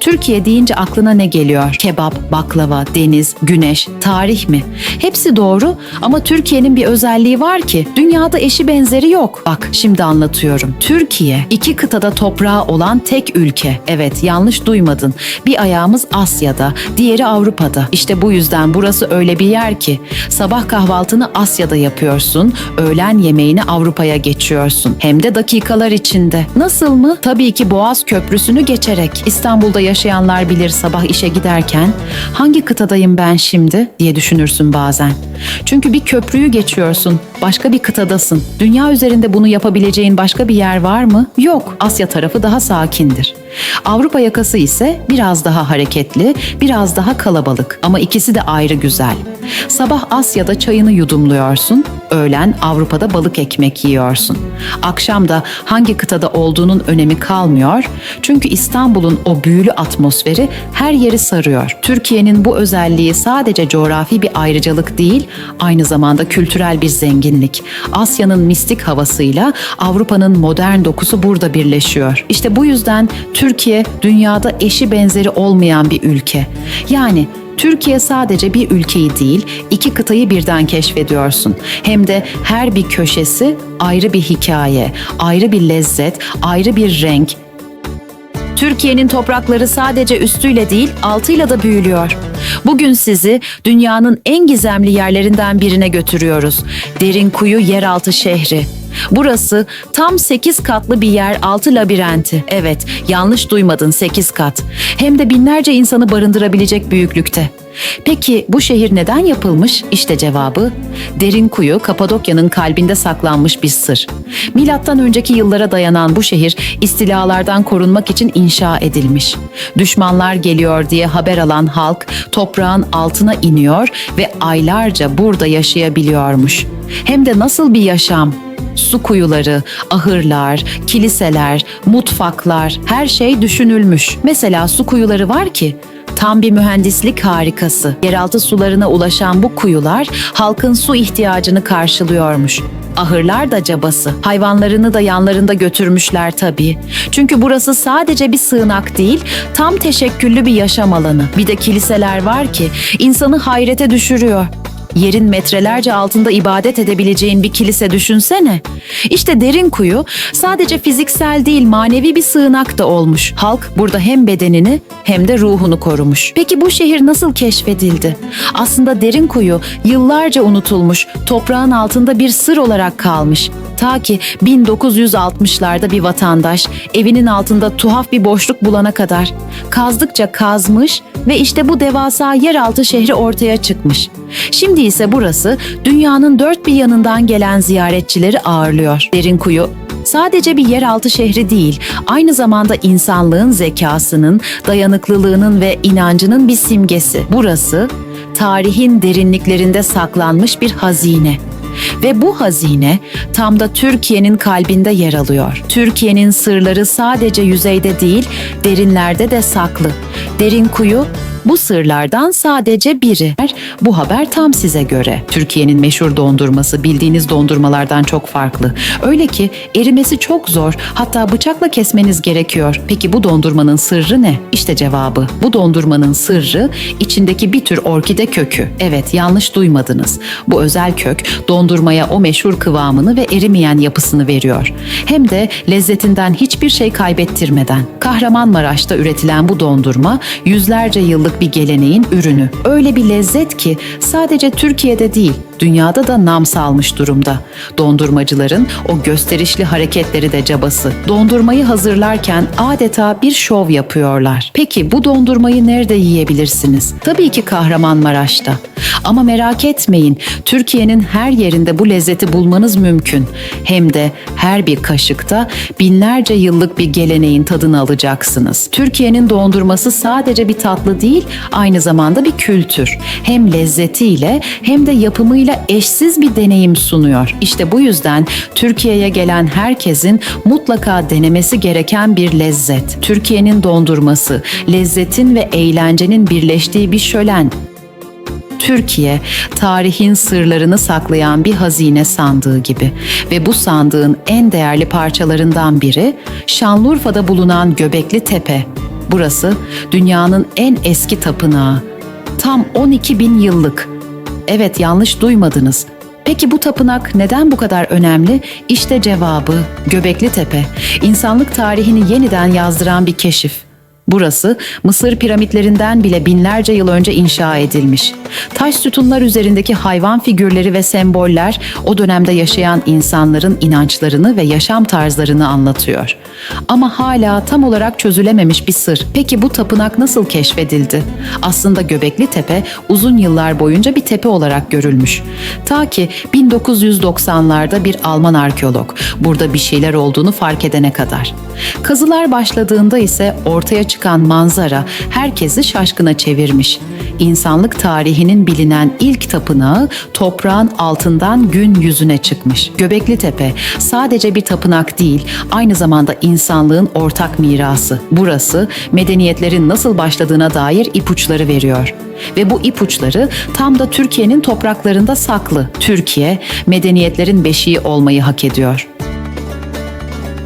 Türkiye deyince aklına ne geliyor? Kebap, baklava, deniz, güneş, tarih mi? Hepsi doğru ama Türkiye'nin bir özelliği var ki dünyada eşi benzeri yok. Bak şimdi anlatıyorum. Türkiye iki kıtada toprağı olan tek ülke. Evet yanlış duymadın. Bir ayağımız Asya'da, diğeri Avrupa'da. İşte bu yüzden burası öyle bir yer ki sabah kahvaltını Asya'da yapıyorsun, öğlen yemeğini Avrupa'ya geçiyorsun. Hem de dakikalar içinde. Nasıl mı? Tabii ki Boğaz Köprüsü'nü geçerek. İstanbul'da yaşayanlar bilir sabah işe giderken hangi kıtadayım ben şimdi diye düşünürsün bazen. Çünkü bir köprüyü geçiyorsun, başka bir kıtadasın. Dünya üzerinde bunu yapabileceğin başka bir yer var mı? Yok. Asya tarafı daha sakindir. Avrupa yakası ise biraz daha hareketli, biraz daha kalabalık ama ikisi de ayrı güzel. Sabah Asya'da çayını yudumluyorsun, öğlen Avrupa'da balık ekmek yiyorsun. Akşam da hangi kıtada olduğunun önemi kalmıyor çünkü İstanbul'un o büyülü atmosferi her yeri sarıyor. Türkiye'nin bu özelliği sadece coğrafi bir ayrıcalık değil, aynı zamanda kültürel bir zenginlik. Asya'nın mistik havasıyla Avrupa'nın modern dokusu burada birleşiyor. İşte bu yüzden Türkiye dünyada eşi benzeri olmayan bir ülke. Yani Türkiye sadece bir ülkeyi değil, iki kıtayı birden keşfediyorsun. Hem de her bir köşesi ayrı bir hikaye, ayrı bir lezzet, ayrı bir renk, Türkiye'nin toprakları sadece üstüyle değil, altıyla da büyülüyor. Bugün sizi dünyanın en gizemli yerlerinden birine götürüyoruz. Derinkuyu Yeraltı Şehri. Burası tam 8 katlı bir yer altı labirenti. Evet, yanlış duymadın 8 kat. Hem de binlerce insanı barındırabilecek büyüklükte. Peki bu şehir neden yapılmış? İşte cevabı. Derinkuyu Kapadokya'nın kalbinde saklanmış bir sır. Milattan önceki yıllara dayanan bu şehir istilalardan korunmak için inşa edilmiş. Düşmanlar geliyor diye haber alan halk toprağın altına iniyor ve aylarca burada yaşayabiliyormuş. Hem de nasıl bir yaşam? Su kuyuları, ahırlar, kiliseler, mutfaklar her şey düşünülmüş. Mesela su kuyuları var ki Tam bir mühendislik harikası. Yeraltı sularına ulaşan bu kuyular halkın su ihtiyacını karşılıyormuş. Ahırlar da cabası. Hayvanlarını da yanlarında götürmüşler tabii. Çünkü burası sadece bir sığınak değil, tam teşekküllü bir yaşam alanı. Bir de kiliseler var ki insanı hayrete düşürüyor. Yerin metrelerce altında ibadet edebileceğin bir kilise düşünsene. İşte derin kuyu sadece fiziksel değil manevi bir sığınak da olmuş. Halk burada hem bedenini hem de ruhunu korumuş. Peki bu şehir nasıl keşfedildi? Aslında derin kuyu yıllarca unutulmuş, toprağın altında bir sır olarak kalmış. Ta ki 1960'larda bir vatandaş evinin altında tuhaf bir boşluk bulana kadar kazdıkça kazmış ve işte bu devasa yeraltı şehri ortaya çıkmış. Şimdi ise burası dünyanın dört bir yanından gelen ziyaretçileri ağırlıyor. Derin kuyu sadece bir yeraltı şehri değil, aynı zamanda insanlığın zekasının, dayanıklılığının ve inancının bir simgesi. Burası tarihin derinliklerinde saklanmış bir hazine. Ve bu hazine tam da Türkiye'nin kalbinde yer alıyor. Türkiye'nin sırları sadece yüzeyde değil, derinlerde de saklı. Derin kuyu bu sırlardan sadece biri. Bu haber tam size göre. Türkiye'nin meşhur dondurması bildiğiniz dondurmalardan çok farklı. Öyle ki erimesi çok zor. Hatta bıçakla kesmeniz gerekiyor. Peki bu dondurmanın sırrı ne? İşte cevabı. Bu dondurmanın sırrı içindeki bir tür orkide kökü. Evet yanlış duymadınız. Bu özel kök dondurmaya o meşhur kıvamını ve erimeyen yapısını veriyor. Hem de lezzetinden hiçbir şey kaybettirmeden. Kahramanmaraş'ta üretilen bu dondurma yüzlerce yıllık bir geleneğin ürünü. Öyle bir lezzet ki sadece Türkiye'de değil, dünyada da nam salmış durumda. Dondurmacıların o gösterişli hareketleri de cabası. Dondurmayı hazırlarken adeta bir şov yapıyorlar. Peki bu dondurmayı nerede yiyebilirsiniz? Tabii ki Kahramanmaraş'ta. Ama merak etmeyin, Türkiye'nin her yerinde bu lezzeti bulmanız mümkün. Hem de her bir kaşıkta binlerce yıllık bir geleneğin tadını alacaksınız. Türkiye'nin dondurması sadece bir tatlı değil, aynı zamanda bir kültür. Hem lezzetiyle hem de yapımıyla eşsiz bir deneyim sunuyor. İşte bu yüzden Türkiye'ye gelen herkesin mutlaka denemesi gereken bir lezzet. Türkiye'nin dondurması, lezzetin ve eğlencenin birleştiği bir şölen. Türkiye, tarihin sırlarını saklayan bir hazine sandığı gibi ve bu sandığın en değerli parçalarından biri Şanlıurfa'da bulunan Göbekli Tepe. Burası dünyanın en eski tapınağı. Tam 12 bin yıllık. Evet yanlış duymadınız. Peki bu tapınak neden bu kadar önemli? İşte cevabı Göbekli Tepe. İnsanlık tarihini yeniden yazdıran bir keşif. Burası Mısır piramitlerinden bile binlerce yıl önce inşa edilmiş. Taş sütunlar üzerindeki hayvan figürleri ve semboller o dönemde yaşayan insanların inançlarını ve yaşam tarzlarını anlatıyor. Ama hala tam olarak çözülememiş bir sır. Peki bu tapınak nasıl keşfedildi? Aslında Göbekli Tepe uzun yıllar boyunca bir tepe olarak görülmüş. Ta ki 1990'larda bir Alman arkeolog burada bir şeyler olduğunu fark edene kadar. Kazılar başladığında ise ortaya çıkan manzara herkesi şaşkına çevirmiş. İnsanlık tarihinin bilinen ilk tapınağı toprağın altından gün yüzüne çıkmış. Göbekli Tepe sadece bir tapınak değil, aynı zamanda insanlığın ortak mirası. Burası medeniyetlerin nasıl başladığına dair ipuçları veriyor. Ve bu ipuçları tam da Türkiye'nin topraklarında saklı. Türkiye medeniyetlerin beşiği olmayı hak ediyor.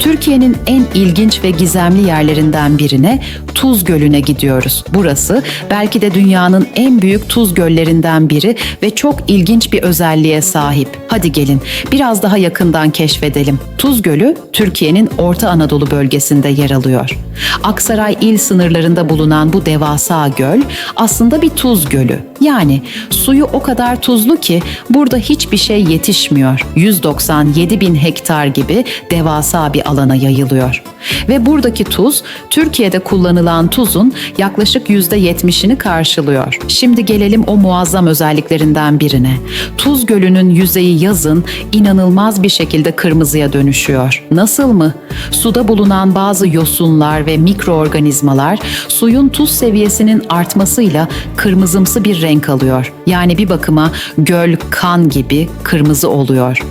Türkiye'nin en ilginç ve gizemli yerlerinden birine Tuz Gölü'ne gidiyoruz. Burası belki de dünyanın en büyük tuz göllerinden biri ve çok ilginç bir özelliğe sahip. Hadi gelin biraz daha yakından keşfedelim. Tuz Gölü Türkiye'nin Orta Anadolu bölgesinde yer alıyor. Aksaray il sınırlarında bulunan bu devasa göl aslında bir tuz gölü. Yani suyu o kadar tuzlu ki burada hiçbir şey yetişmiyor. 197 bin hektar gibi devasa bir alana yayılıyor. Ve buradaki tuz Türkiye'de kullanılan tuzun yaklaşık %70'ini karşılıyor. Şimdi gelelim o muazzam özelliklerinden birine. Tuz Gölü'nün yüzeyi yazın inanılmaz bir şekilde kırmızıya dönüşüyor. Nasıl mı? Suda bulunan bazı yosunlar ve mikroorganizmalar suyun tuz seviyesinin artmasıyla kırmızımsı bir renk alıyor. Yani bir bakıma göl kan gibi kırmızı oluyor.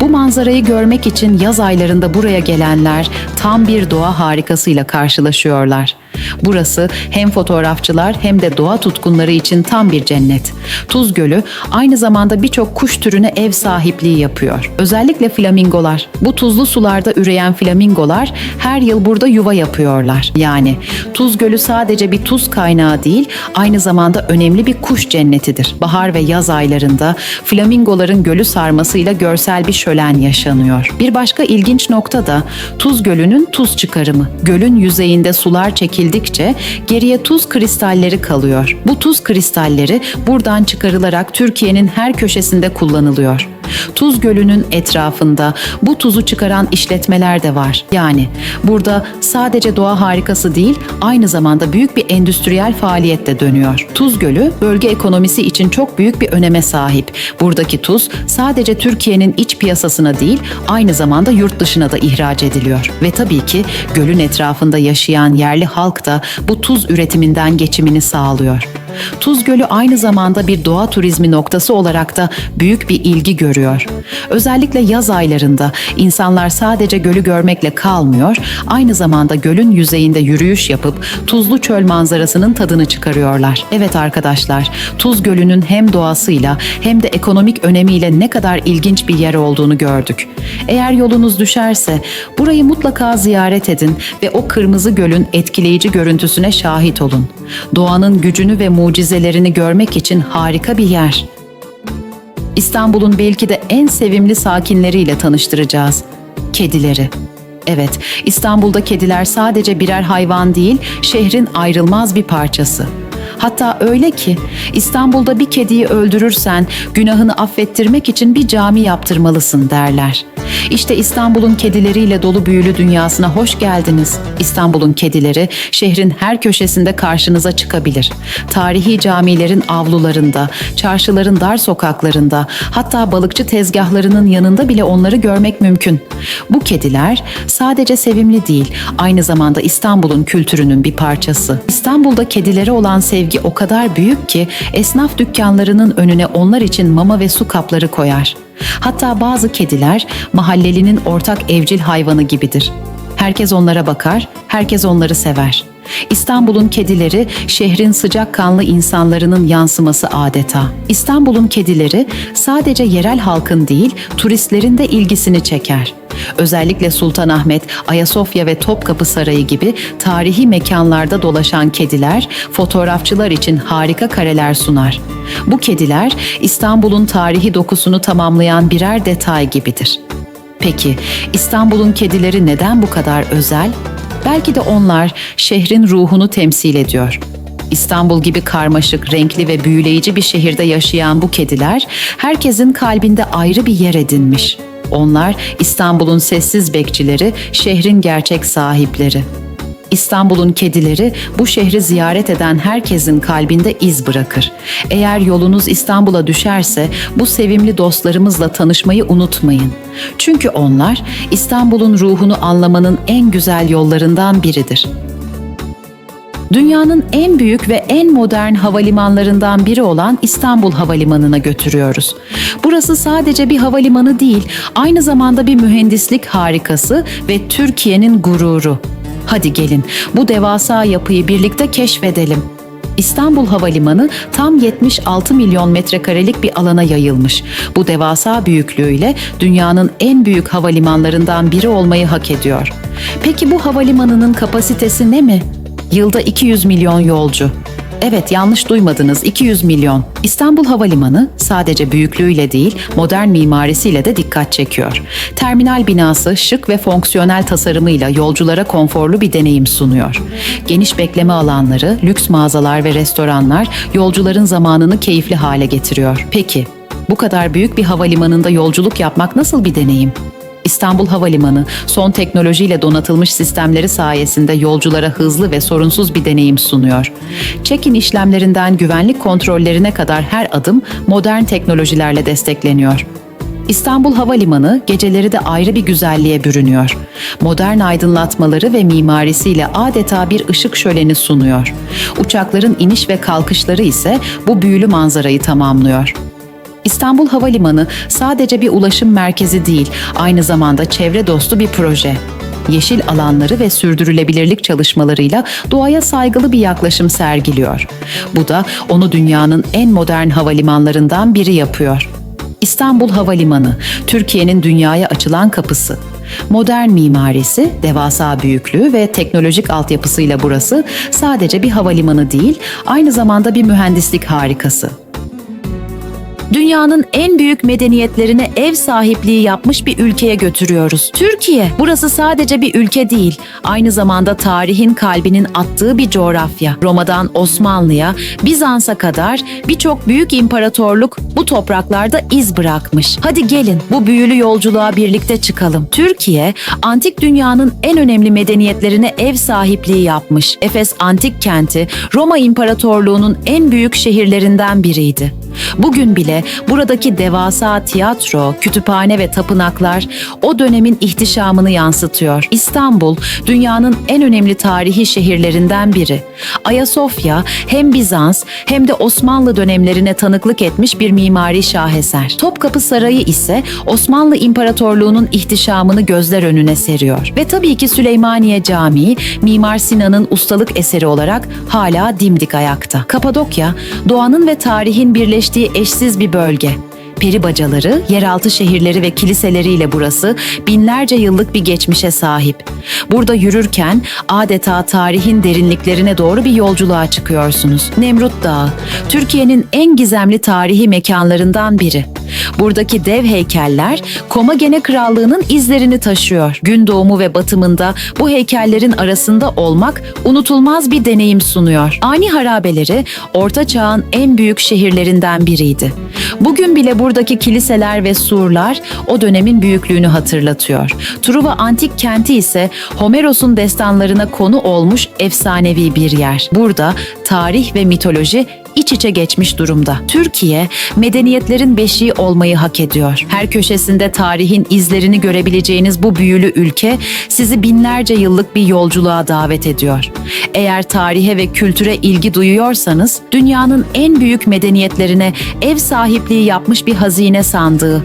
Bu manzarayı görmek için yaz aylarında buraya gelenler tam bir doğa harikasıyla karşılaşıyorlar. Burası hem fotoğrafçılar hem de doğa tutkunları için tam bir cennet. Tuz Gölü aynı zamanda birçok kuş türüne ev sahipliği yapıyor. Özellikle flamingolar. Bu tuzlu sularda üreyen flamingolar her yıl burada yuva yapıyorlar. Yani Tuz Gölü sadece bir tuz kaynağı değil, aynı zamanda önemli bir kuş cennetidir. Bahar ve yaz aylarında flamingoların gölü sarmasıyla görsel bir şölen yaşanıyor. Bir başka ilginç nokta da Tuz Gölü'nün tuz çıkarımı. Gölün yüzeyinde sular çekildikçe geriye tuz kristalleri kalıyor. Bu tuz kristalleri buradan çıkarılarak Türkiye'nin her köşesinde kullanılıyor. Tuz Gölü'nün etrafında bu tuzu çıkaran işletmeler de var. Yani burada sadece doğa harikası değil, aynı zamanda büyük bir endüstriyel faaliyet de dönüyor. Tuz Gölü bölge ekonomisi için çok büyük bir öneme sahip. Buradaki tuz sadece Türkiye'nin iç piyasasına değil, aynı zamanda yurt dışına da ihraç ediliyor. Ve tabii ki gölün etrafında yaşayan yerli halk da bu tuz üretiminden geçimini sağlıyor. Tuz Gölü aynı zamanda bir doğa turizmi noktası olarak da büyük bir ilgi görüyor. Özellikle yaz aylarında insanlar sadece gölü görmekle kalmıyor, aynı zamanda gölün yüzeyinde yürüyüş yapıp tuzlu çöl manzarasının tadını çıkarıyorlar. Evet arkadaşlar, Tuz Gölü'nün hem doğasıyla hem de ekonomik önemiyle ne kadar ilginç bir yer olduğunu gördük. Eğer yolunuz düşerse burayı mutlaka ziyaret edin ve o kırmızı gölün etkileyici görüntüsüne şahit olun. Doğanın gücünü ve mucizelerini görmek için harika bir yer. İstanbul'un belki de en sevimli sakinleriyle tanıştıracağız. Kedileri. Evet, İstanbul'da kediler sadece birer hayvan değil, şehrin ayrılmaz bir parçası. Hatta öyle ki İstanbul'da bir kediyi öldürürsen günahını affettirmek için bir cami yaptırmalısın derler. İşte İstanbul'un kedileriyle dolu büyülü dünyasına hoş geldiniz. İstanbul'un kedileri şehrin her köşesinde karşınıza çıkabilir. Tarihi camilerin avlularında, çarşıların dar sokaklarında, hatta balıkçı tezgahlarının yanında bile onları görmek mümkün. Bu kediler sadece sevimli değil, aynı zamanda İstanbul'un kültürünün bir parçası. İstanbul'da kedilere olan sevgi o kadar büyük ki esnaf dükkanlarının önüne onlar için mama ve su kapları koyar. Hatta bazı kediler mahallelinin ortak evcil hayvanı gibidir. Herkes onlara bakar, herkes onları sever. İstanbul'un kedileri şehrin sıcakkanlı insanların yansıması adeta. İstanbul'un kedileri sadece yerel halkın değil, turistlerin de ilgisini çeker. Özellikle Sultanahmet, Ayasofya ve Topkapı Sarayı gibi tarihi mekanlarda dolaşan kediler fotoğrafçılar için harika kareler sunar. Bu kediler İstanbul'un tarihi dokusunu tamamlayan birer detay gibidir. Peki İstanbul'un kedileri neden bu kadar özel? Belki de onlar şehrin ruhunu temsil ediyor. İstanbul gibi karmaşık, renkli ve büyüleyici bir şehirde yaşayan bu kediler herkesin kalbinde ayrı bir yer edinmiş. Onlar İstanbul'un sessiz bekçileri, şehrin gerçek sahipleri. İstanbul'un kedileri bu şehri ziyaret eden herkesin kalbinde iz bırakır. Eğer yolunuz İstanbul'a düşerse bu sevimli dostlarımızla tanışmayı unutmayın. Çünkü onlar İstanbul'un ruhunu anlamanın en güzel yollarından biridir. Dünyanın en büyük ve en modern havalimanlarından biri olan İstanbul Havalimanı'na götürüyoruz. Burası sadece bir havalimanı değil, aynı zamanda bir mühendislik harikası ve Türkiye'nin gururu. Hadi gelin bu devasa yapıyı birlikte keşfedelim. İstanbul Havalimanı tam 76 milyon metrekarelik bir alana yayılmış. Bu devasa büyüklüğüyle dünyanın en büyük havalimanlarından biri olmayı hak ediyor. Peki bu havalimanının kapasitesi ne mi? Yılda 200 milyon yolcu. Evet yanlış duymadınız 200 milyon. İstanbul Havalimanı sadece büyüklüğüyle değil modern mimarisiyle de dikkat çekiyor. Terminal binası şık ve fonksiyonel tasarımıyla yolculara konforlu bir deneyim sunuyor. Geniş bekleme alanları, lüks mağazalar ve restoranlar yolcuların zamanını keyifli hale getiriyor. Peki bu kadar büyük bir havalimanında yolculuk yapmak nasıl bir deneyim? İstanbul Havalimanı son teknolojiyle donatılmış sistemleri sayesinde yolculara hızlı ve sorunsuz bir deneyim sunuyor. Check-in işlemlerinden güvenlik kontrollerine kadar her adım modern teknolojilerle destekleniyor. İstanbul Havalimanı geceleri de ayrı bir güzelliğe bürünüyor. Modern aydınlatmaları ve mimarisiyle adeta bir ışık şöleni sunuyor. Uçakların iniş ve kalkışları ise bu büyülü manzarayı tamamlıyor. İstanbul Havalimanı sadece bir ulaşım merkezi değil, aynı zamanda çevre dostu bir proje. Yeşil alanları ve sürdürülebilirlik çalışmalarıyla doğaya saygılı bir yaklaşım sergiliyor. Bu da onu dünyanın en modern havalimanlarından biri yapıyor. İstanbul Havalimanı, Türkiye'nin dünyaya açılan kapısı. Modern mimarisi, devasa büyüklüğü ve teknolojik altyapısıyla burası sadece bir havalimanı değil, aynı zamanda bir mühendislik harikası dünyanın en büyük medeniyetlerine ev sahipliği yapmış bir ülkeye götürüyoruz. Türkiye, burası sadece bir ülke değil, aynı zamanda tarihin kalbinin attığı bir coğrafya. Roma'dan Osmanlı'ya, Bizans'a kadar birçok büyük imparatorluk bu topraklarda iz bırakmış. Hadi gelin bu büyülü yolculuğa birlikte çıkalım. Türkiye, antik dünyanın en önemli medeniyetlerine ev sahipliği yapmış. Efes antik kenti, Roma İmparatorluğu'nun en büyük şehirlerinden biriydi. Bugün bile buradaki devasa tiyatro, kütüphane ve tapınaklar o dönemin ihtişamını yansıtıyor. İstanbul, dünyanın en önemli tarihi şehirlerinden biri. Ayasofya hem Bizans hem de Osmanlı dönemlerine tanıklık etmiş bir mimari şaheser. Topkapı Sarayı ise Osmanlı İmparatorluğu'nun ihtişamını gözler önüne seriyor. Ve tabii ki Süleymaniye Camii, Mimar Sinan'ın ustalık eseri olarak hala dimdik ayakta. Kapadokya, doğanın ve tarihin birleştiği eşsiz bir bölge. Peri bacaları, yeraltı şehirleri ve kiliseleriyle burası binlerce yıllık bir geçmişe sahip. Burada yürürken adeta tarihin derinliklerine doğru bir yolculuğa çıkıyorsunuz. Nemrut Dağı, Türkiye'nin en gizemli tarihi mekanlarından biri. Buradaki dev heykeller Komagene Krallığı'nın izlerini taşıyor. Gün doğumu ve batımında bu heykellerin arasında olmak unutulmaz bir deneyim sunuyor. Ani harabeleri Orta Çağ'ın en büyük şehirlerinden biriydi. Bugün bile buradaki kiliseler ve surlar o dönemin büyüklüğünü hatırlatıyor. Truva Antik Kenti ise Homeros'un destanlarına konu olmuş efsanevi bir yer. Burada tarih ve mitoloji iç içe geçmiş durumda. Türkiye, medeniyetlerin beşiği olmayı hak ediyor. Her köşesinde tarihin izlerini görebileceğiniz bu büyülü ülke sizi binlerce yıllık bir yolculuğa davet ediyor. Eğer tarihe ve kültüre ilgi duyuyorsanız, dünyanın en büyük medeniyetlerine ev sahipliği yapmış bir hazine sandığı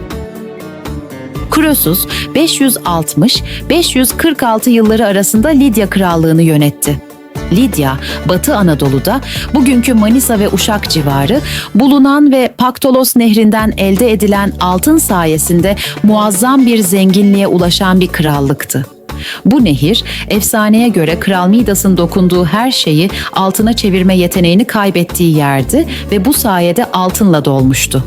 Krosus 560-546 yılları arasında Lidya Krallığını yönetti. Lidya, Batı Anadolu'da bugünkü Manisa ve Uşak civarı bulunan ve Paktolos Nehri'nden elde edilen altın sayesinde muazzam bir zenginliğe ulaşan bir krallıktı. Bu nehir, efsaneye göre Kral Midas'ın dokunduğu her şeyi altına çevirme yeteneğini kaybettiği yerdi ve bu sayede altınla dolmuştu.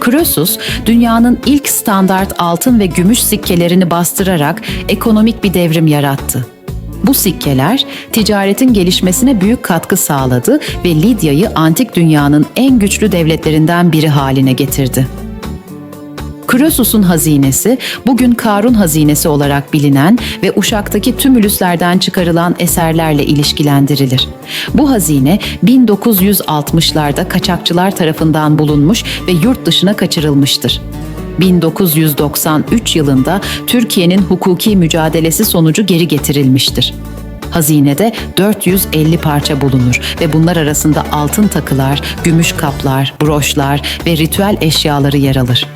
Krosus, dünyanın ilk standart altın ve gümüş sikkelerini bastırarak ekonomik bir devrim yarattı. Bu sikkeler ticaretin gelişmesine büyük katkı sağladı ve Lidya'yı antik dünyanın en güçlü devletlerinden biri haline getirdi. Krosus'un hazinesi bugün Karun hazinesi olarak bilinen ve Uşak'taki tümülüslerden çıkarılan eserlerle ilişkilendirilir. Bu hazine 1960'larda kaçakçılar tarafından bulunmuş ve yurt dışına kaçırılmıştır. 1993 yılında Türkiye'nin hukuki mücadelesi sonucu geri getirilmiştir. Hazinede 450 parça bulunur ve bunlar arasında altın takılar, gümüş kaplar, broşlar ve ritüel eşyaları yer alır.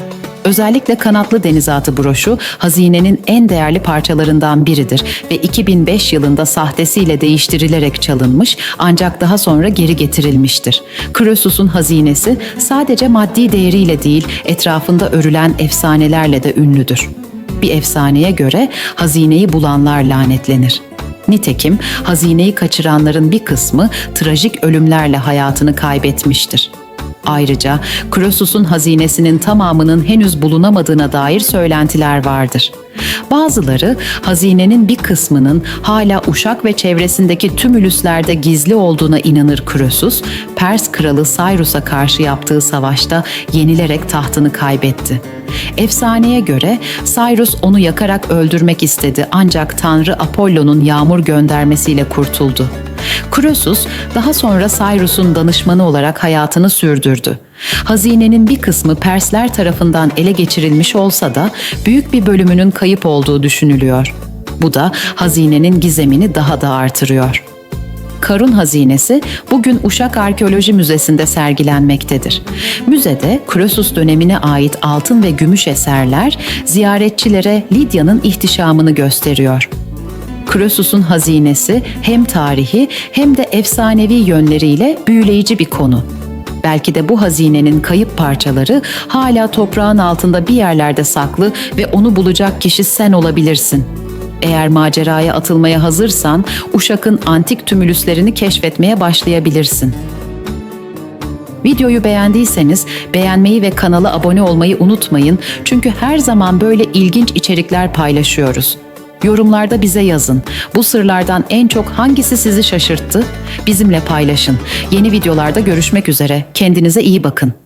Özellikle kanatlı denizaltı broşu hazinenin en değerli parçalarından biridir ve 2005 yılında sahtesiyle değiştirilerek çalınmış ancak daha sonra geri getirilmiştir. Krosus'un hazinesi sadece maddi değeriyle değil etrafında örülen efsanelerle de ünlüdür. Bir efsaneye göre hazineyi bulanlar lanetlenir. Nitekim hazineyi kaçıranların bir kısmı trajik ölümlerle hayatını kaybetmiştir. Ayrıca Krosus'un hazinesinin tamamının henüz bulunamadığına dair söylentiler vardır. Bazıları hazinenin bir kısmının hala Uşak ve çevresindeki tümülüslerde gizli olduğuna inanır Krosus, Pers kralı Cyrus'a karşı yaptığı savaşta yenilerek tahtını kaybetti. Efsaneye göre Cyrus onu yakarak öldürmek istedi ancak Tanrı Apollo'nun yağmur göndermesiyle kurtuldu. Krosus daha sonra Cyrus'un danışmanı olarak hayatını sürdürdü. Hazinenin bir kısmı Persler tarafından ele geçirilmiş olsa da büyük bir bölümünün kayıp olduğu düşünülüyor. Bu da hazinenin gizemini daha da artırıyor. Karun hazinesi bugün Uşak Arkeoloji Müzesi'nde sergilenmektedir. Müzede Krosus dönemine ait altın ve gümüş eserler ziyaretçilere Lidya'nın ihtişamını gösteriyor. Krosus'un hazinesi hem tarihi hem de efsanevi yönleriyle büyüleyici bir konu. Belki de bu hazinenin kayıp parçaları hala toprağın altında bir yerlerde saklı ve onu bulacak kişi sen olabilirsin. Eğer maceraya atılmaya hazırsan Uşak'ın antik tümülüslerini keşfetmeye başlayabilirsin. Videoyu beğendiyseniz beğenmeyi ve kanala abone olmayı unutmayın çünkü her zaman böyle ilginç içerikler paylaşıyoruz. Yorumlarda bize yazın. Bu sırlardan en çok hangisi sizi şaşırttı? Bizimle paylaşın. Yeni videolarda görüşmek üzere. Kendinize iyi bakın.